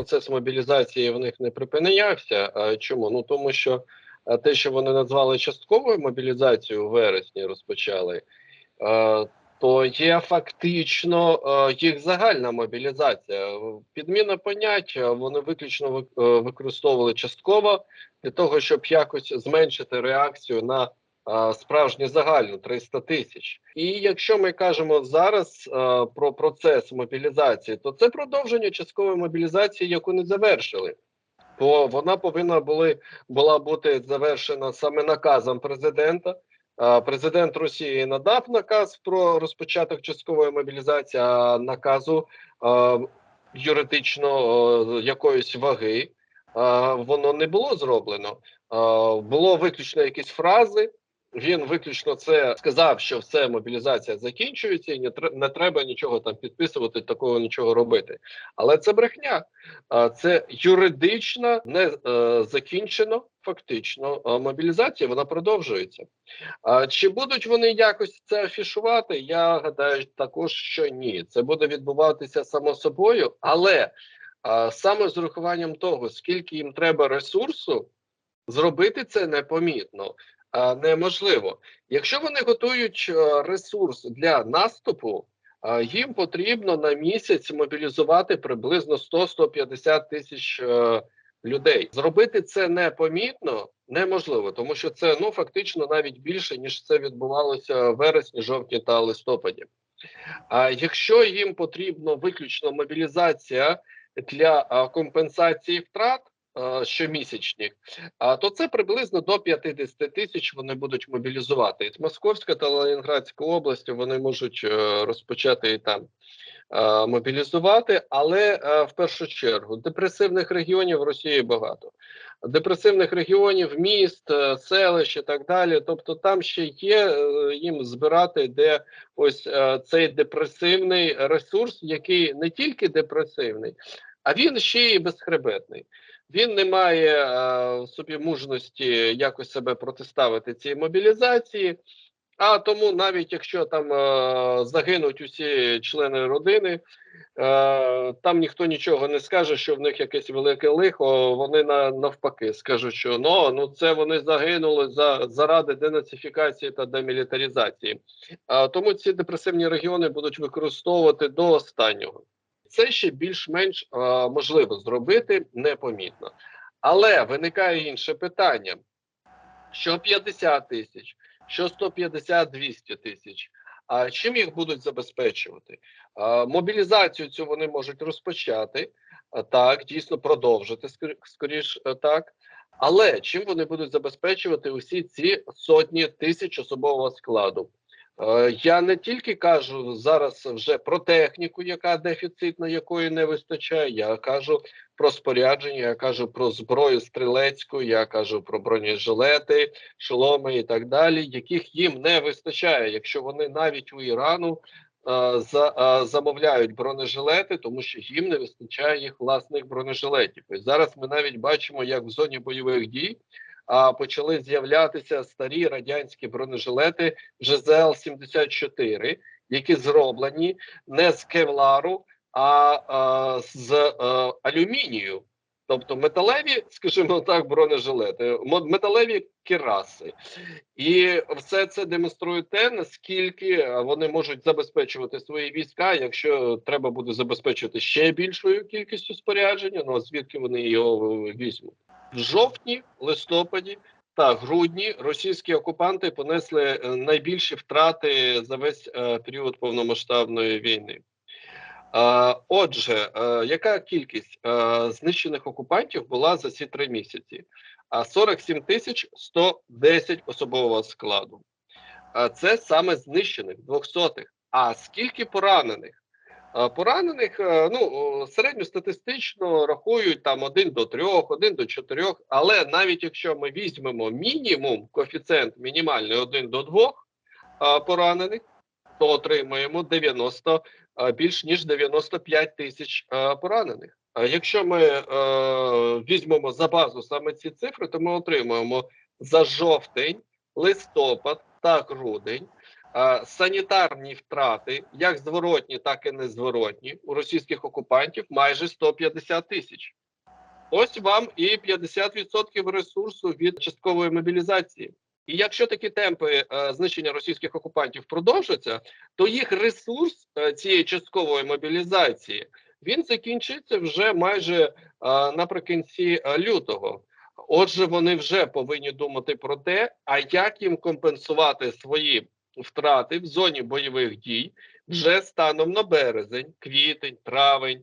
процес мобілізації в них не припинявся. Чому? Ну тому що те, що вони назвали частковою мобілізацією у вересні, розпочали, то є фактично їх загальна мобілізація. Підміна понять вони виключно вик- використовували частково для того, щоб якось зменшити реакцію на справжню загальну 300 тисяч. І якщо ми кажемо зараз про процес мобілізації, то це продовження часткової мобілізації, яку не завершили. Бо вона повинна були була бути завершена саме наказом президента. Президент Росії надав наказ про розпочаток часткової мобілізації, а наказу юридично якоїсь ваги воно не було зроблено. Було виключно якісь фрази. Він виключно це сказав, що все мобілізація закінчується, і не тр- не треба нічого там підписувати, такого нічого робити. Але це брехня. Це юридично не е, закінчено фактично. Мобілізація вона продовжується. Чи будуть вони якось це афішувати? Я гадаю також, що ні. Це буде відбуватися само собою, але саме з урахуванням того, скільки їм треба ресурсу, зробити це непомітно. Неможливо. Якщо вони готують е, ресурс для наступу, їм потрібно на місяць мобілізувати приблизно 100-150 тисяч е, людей. Зробити це непомітно неможливо, тому що це ну фактично навіть більше ніж це відбувалося в вересні, жовтні та листопаді. А якщо їм потрібно виключно мобілізація для компенсації втрат а, щомісячних, а то це приблизно до 50 тисяч вони будуть мобілізувати. Московська та Ленінградська області вони можуть е, розпочати і там е, мобілізувати, але е, в першу чергу депресивних регіонів в Росії багато. Депресивних регіонів, міст, е, селищ і так далі. Тобто там ще є е, їм збирати, де ось е, цей депресивний ресурс, який не тільки депресивний, а він ще й безхребетний. Він не має е, в собі мужності якось себе протиставити цій мобілізації. А тому, навіть якщо там е, загинуть усі члени родини, е, там ніхто нічого не скаже, що в них якесь велике лихо. Вони на навпаки скажуть, що ну, ну це вони загинули за заради денацифікації та демілітаризації. А тому ці депресивні регіони будуть використовувати до останнього. Це ще більш-менш е, можливо зробити непомітно. Але виникає інше питання: що 50 тисяч, що 150-200 тисяч. А чим їх будуть забезпечувати? А, мобілізацію цю вони можуть розпочати, а, так, дійсно продовжити скор- скоріш е, так. Але чим вони будуть забезпечувати усі ці сотні тисяч особового складу? Е, Я не тільки кажу зараз вже про техніку, яка дефіцитна, якої не вистачає. Я кажу про спорядження, я кажу про зброю стрілецьку, я кажу про бронежилети, шоломи і так далі, яких їм не вистачає, якщо вони навіть у Ірану е, за, е, замовляють бронежилети, тому що їм не вистачає їх власних бронежилетів. І зараз ми навіть бачимо, як в зоні бойових дій а, почали з'являтися старі радянські бронежилети ЖЗЛ 74 які зроблені не з кевлару, а, а з е, алюмінію. Тобто металеві, скажімо так, бронежилети, металеві кіраси, і все це демонструє те, наскільки вони можуть забезпечувати свої війська, якщо треба буде забезпечувати ще більшою кількістю спорядження. Ну а звідки вони його візьмуть? В жовтні, листопаді та грудні російські окупанти понесли е, найбільші втрати за весь е, період повномасштабної війни. Отже, е, яка кількість знищених окупантів була за ці три місяці? А 47 тисяч 110 особового складу. Це саме знищених двохсотих. А скільки поранених? Е, Поранених е, ну середньостатистично рахують там один до трьох, один до чотирьох. Але навіть якщо ми візьмемо мінімум коефіцієнт мінімальний один до двох е, поранених, то отримаємо 90, е, більш ніж 95 тисяч поранених. А якщо ми е, візьмемо за базу саме ці цифри, то ми отримаємо за жовтень, листопад та грудень санітарні втрати, як зворотні, так і незворотні, у російських окупантів майже 150 тисяч. Ось вам і 50% ресурсу від часткової мобілізації. І якщо такі темпи е, знищення російських окупантів продовжаться, то їх ресурс е, цієї часткової мобілізації він закінчиться вже майже е, наприкінці е, лютого. Отже, вони вже повинні думати про те, а як їм компенсувати свої втрати в зоні бойових дій вже станом на березень, квітень, травень.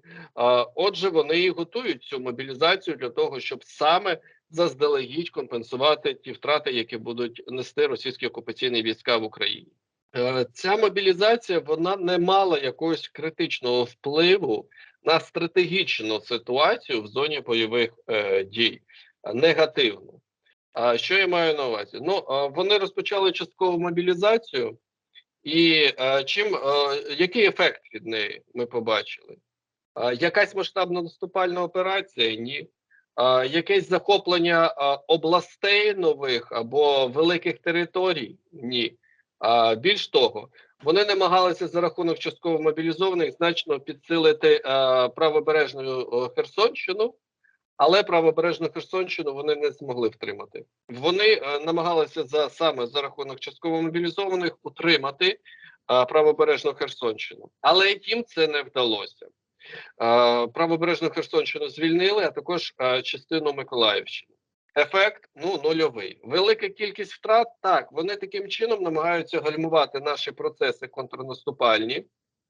Отже, вони готують цю мобілізацію для того, щоб саме заздалегідь компенсувати ті втрати, які будуть нести російські окупаційні війська в Україні. Е, Ця мобілізація вона не мала якогось критичного впливу на стратегічну ситуацію в зоні бойових е, дій негативно. А що я маю на увазі? Ну вони розпочали часткову мобілізацію, і чим який ефект від неї ми побачили? Якась масштабна наступальна операція? Ні. Якесь захоплення областей нових або великих територій? Ні. Більш того, вони намагалися за рахунок частково мобілізованих значно підсилити правобережну Херсонщину, але правобережну Херсонщину вони не змогли втримати. Вони е, намагалися за саме за рахунок частково мобілізованих утримати е, правобережну Херсонщину, але їм це не вдалося. Е, правобережну Херсонщину звільнили, а також частину Миколаївщини. Ефект ну нульовий. Велика кількість втрат. Так, вони таким чином намагаються гальмувати наші процеси контрнаступальні,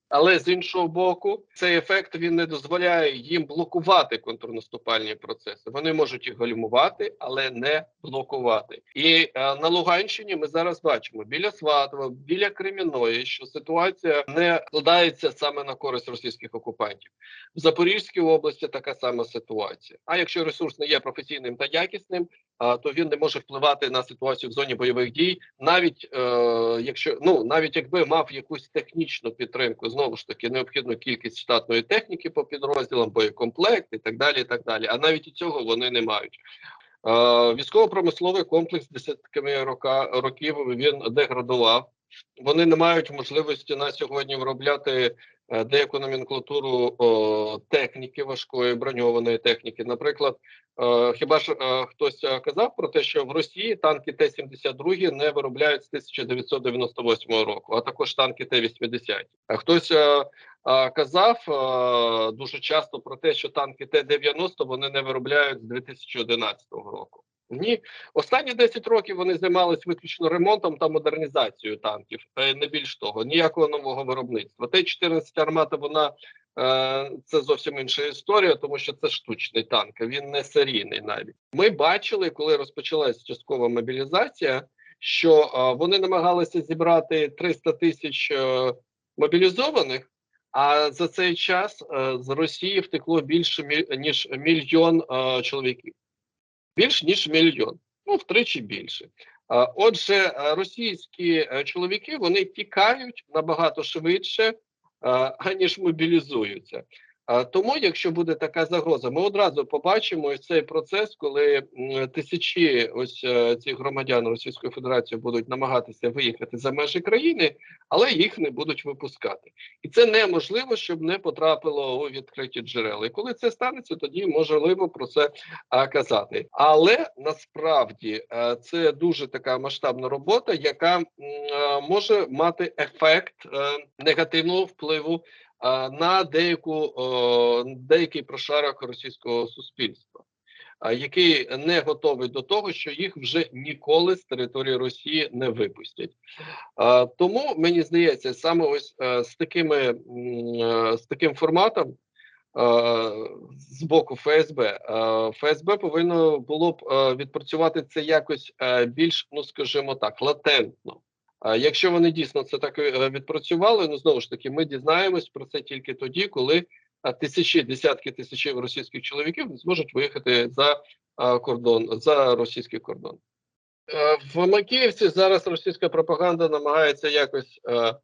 але з іншого боку, цей ефект він не дозволяє їм блокувати контрнаступальні процеси. Вони можуть їх гальмувати, але не блокувати. І е, на Луганщині ми зараз бачимо біля Сватова, біля Креміної, що ситуація не складається саме на користь російських окупантів. В Запорізькій області така сама ситуація. А якщо ресурс не є професійним та якісним, то він не може впливати на ситуацію в зоні бойових дій, навіть е, якщо ну навіть якби мав якусь технічну підтримку, знову ж таки необхідну кількість штатної техніки по підрозділам, боєкомплект і так далі. І так далі. А навіть і цього вони не мають. Е, військово-промисловий комплекс десятками рока, років він деградував. Вони не мають можливості на сьогодні виробляти е, деяку номенклатуру о, техніки важкої броньованої техніки. Наприклад, е, хіба ж е, хтось казав про те, що в Росії танки Т-72 не виробляють з 1998 року, а також танки Т-80. А хтось е, е, казав е, дуже часто про те, що танки Т-90 вони не виробляють з 2011 року. Ні, останні 10 років вони займалися виключно ремонтом та модернізацією танків, не більш того, ніякого нового виробництва. Т-14 армата, вона е, це зовсім інша історія, тому що це штучний танк, він не серійний навіть. Ми бачили, коли розпочалась часткова мобілізація, що е, вони намагалися зібрати 300 тисяч е, мобілізованих. А за цей час з Росії втекло більше мі- ніж мільйон чоловіків більш ніж мільйон, ну втричі більше. Отже, російські е, чоловіки вони тікають набагато швидше, аніж мобілізуються. Тому, якщо буде така загроза, ми одразу побачимо ось цей процес, коли тисячі ось е, цих громадян Російської Федерації будуть намагатися виїхати за межі країни, але їх не будуть випускати. І це неможливо, щоб не потрапило у відкриті джерела. І коли це станеться, тоді можливо про це казати. Але насправді е, це дуже така масштабна робота, яка е, може мати ефект е, негативного впливу е, на деяку деякий прошарок російського суспільства. Який не готовий до того, що їх вже ніколи з території Росії не випустять, тому мені здається, саме ось е, з такими е, з таким форматом з боку ФСБ. ФСБ повинно було б е, відпрацювати це якось більш, ну скажімо так, латентно. Якщо вони дійсно це так е, відпрацювали, ну знову ж таки, ми дізнаємось про це тільки тоді, коли тисячі, десятки тисяч російських чоловіків зможуть виїхати за кордон, за російський кордон. Е, В Макіївці зараз російська пропаганда намагається якось е,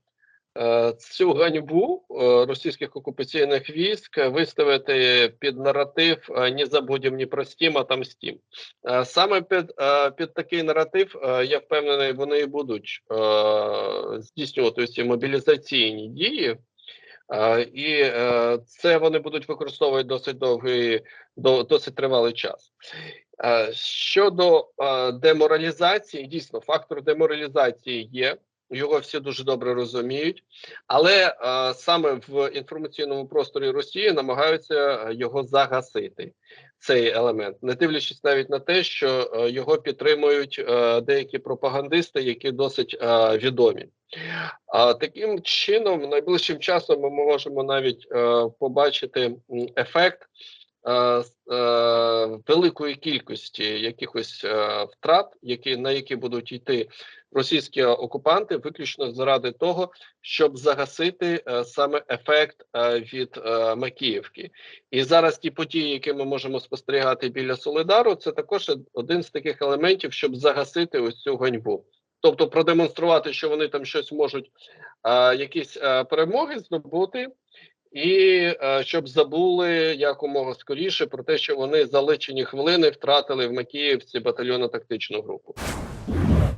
цю ганьбу е, російських окупаційних військ виставити під наратив е, «не забудем, не простим, отомстим». Е, Саме під, е, під такий наратив, е, я впевнений, вони і будуть е, здійснювати ці мобілізаційні дії. Е, І е, це вони будуть використовувати досить довгий, досить тривалий час. Е, Щодо е, деморалізації, дійсно, фактор деморалізації є. Його всі дуже добре розуміють, але е, саме в інформаційному просторі Росії намагаються е, його загасити. Цей елемент, не дивлячись навіть на те, що е, його підтримують е, деякі пропагандисти, які досить е, відомі. А таким чином, найближчим часом ми можемо навіть е, побачити ефект великої кількості якихось е, втрат, які на які будуть йти російські окупанти, виключно заради того, щоб загасити е, саме ефект е, від е, Макіївки. І зараз ті події, які ми можемо спостерігати біля Солидару, це також один з таких елементів, щоб загасити ось цю ганьбу. Тобто продемонструвати, що вони там щось можуть, е, якісь е, перемоги здобути, і е, щоб забули якомога скоріше про те, що вони за личені хвилини втратили в Макіївці батальйонно-тактичну групу.